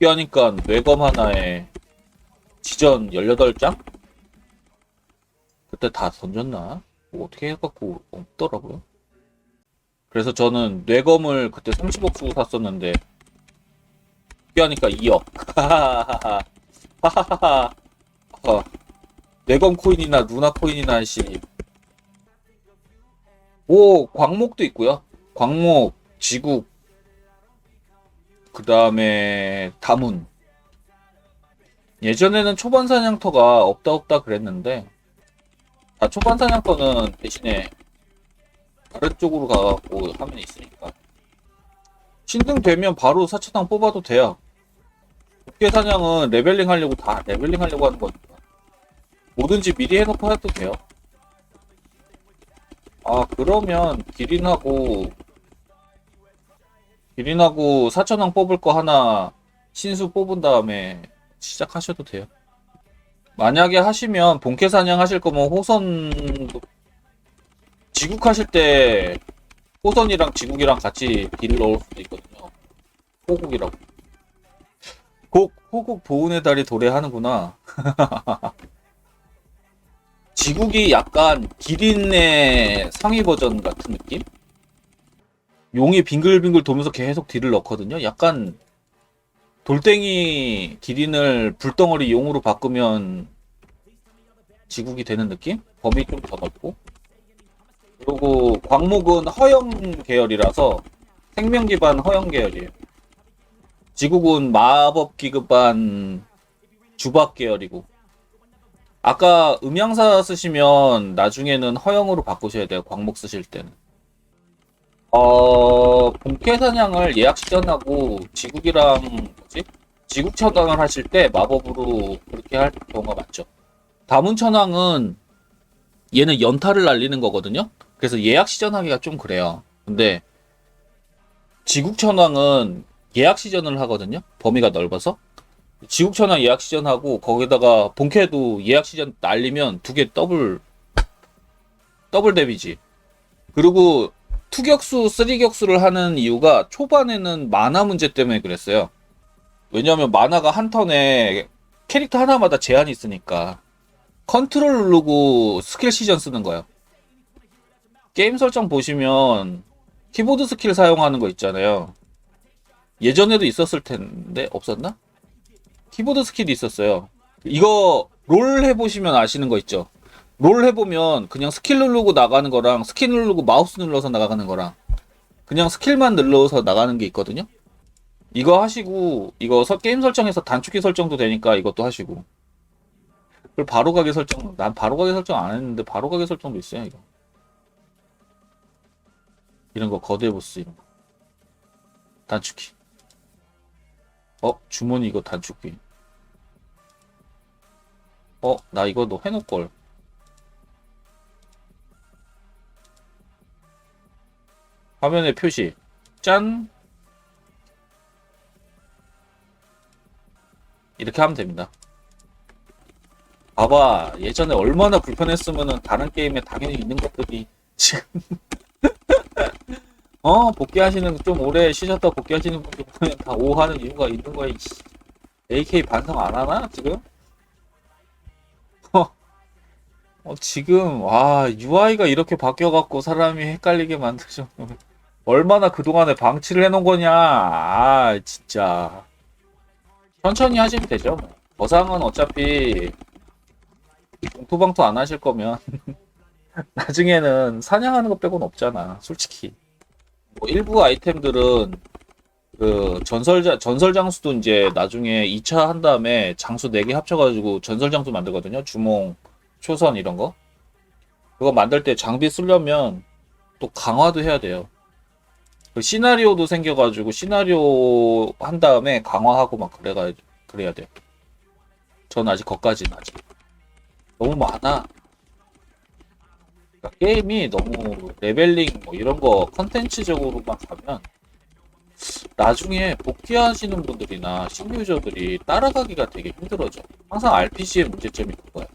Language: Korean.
복귀하니까 뇌검 하나에 지전 18장? 그때 다 던졌나? 뭐 어떻게 해갖고 없더라고요. 그래서 저는 뇌검을 그때 30억 주고 샀었는데 복귀하니까 2억. 하하하하. 하하하하. 어, 뇌검 코인이나 루나 코인이나 씨. 오, 광목도 있고요. 광목, 지국, 그 다음에 다문. 예전에는 초반 사냥터가 없다 없다 그랬는데 다 초반 사냥터는 대신에 다른 쪽으로 가갖고 하면 있으니까 신등 되면 바로 사차당 뽑아도 돼요. 국계 사냥은 레벨링 하려고 다 레벨링 하려고 하는 거니까 뭐든지 미리 해놓고 해도 돼요. 아 그러면 기린하고 기린하고 사천왕 뽑을 거 하나 신수 뽑은 다음에 시작하셔도 돼요. 만약에 하시면 본캐 사냥 하실 거면 호선 지국 하실 때 호선이랑 지국이랑 같이 딜 넣을 수도 있거든요. 호국이라고. 곡 호국 보은의 달이 도래하는구나. 지국이 약간 기린의 상위 버전 같은 느낌? 용이 빙글빙글 돌면서 계속 딜을 넣거든요. 약간 돌덩이 기린을 불덩어리 용으로 바꾸면 지국이 되는 느낌? 범위 좀 더 넓고. 그리고 광목은 허영 계열이라서 생명 기반 허영 계열이에요. 지국은 마법 기급반 주박 계열이고. 아까 음양사 쓰시면 나중에는 허영으로 바꾸셔야 돼요. 광목 쓰실 때는. 어, 본캐 사냥을 예약 시전하고 지국이랑 뭐지? 지국 천왕을 하실 때 마법으로 그렇게 할 경우가 많죠. 다문 천왕은 얘는 연타를 날리는 거거든요. 그래서 예약 시전하기가 좀 그래요. 근데 지국 천왕은 예약 시전을 하거든요. 범위가 넓어서. 지국 천왕 예약 시전하고 거기다가 본캐도 예약 시전 날리면 두 개 더블 더블 데미지. 그리고 투격수, 쓰리격수를 하는 이유가 초반에는 만화 문제 때문에 그랬어요. 왜냐하면 만화가 한 턴에 캐릭터 하나마다 제한이 있으니까 컨트롤 누르고 스킬 시전 쓰는 거예요. 게임 설정 보시면 키보드 스킬 사용하는 거 있잖아요. 예전에도 있었을 텐데 없었나? 키보드 스킬이 있었어요. 이거 롤 해보시면 아시는 거 있죠? 롤 해보면 그냥 스킬 누르고 나가는 거랑 스킬 누르고 마우스 눌러서 나가는 거랑 그냥 스킬만 눌러서 나가는 게 있거든요. 이거 하시고 이거 서- 게임 설정에서 단축키 설정도 되니까 이것도 하시고. 그리고 바로 가게 설정 난 바로 가게 설정 안 했는데 바로 가게 설정도 있어요 이거. 이런 거 거대 보스 이런 거. 단축키. 어 주머니 이거 단축키. 어 나 이거 너 해놓을걸 화면에 표시. 짠. 이렇게 하면 됩니다. 봐봐. 예전에 얼마나 불편했으면은 다른 게임에 당연히 있는 것들이 지금. 어? 복귀하시는 좀 오래 쉬셨다 복귀하시는 분들 보면 다 오하는 이유가 있는 거야 이씨. AK 반성 안 하나 지금? 어, 어, 지금 와 UI가 이렇게 바뀌어갖고 사람이 헷갈리게 만드죠 얼마나 그동안에 방치를 해놓은 거냐. 아 진짜. 천천히 하시면 되죠 뭐. 거상은 어차피 봉투방투 안 하실 거면 나중에는 사냥하는 것 빼고는 없잖아 솔직히. 뭐 일부 아이템들은 그 전설자 전설 장수도 이제 나중에 2차 한 다음에 장수 4개 합쳐가지고 전설 장수 만들거든요. 주몽 초선 이런 거. 그거 만들 때 장비 쓰려면 또 강화도 해야 돼요 그 시나리오도 생겨가지고 시나리오 한 다음에 강화하고 막 그래가 그래야 돼요 전 아직 거까지는 아직 너무 많아 그러니까 게임이 너무 레벨링 뭐 이런 거 컨텐츠적으로만 가면 나중에 복귀하시는 분들이나 신규 유저들이 따라가기가 되게 힘들어져. 항상 RPG의 문제점이 그거야.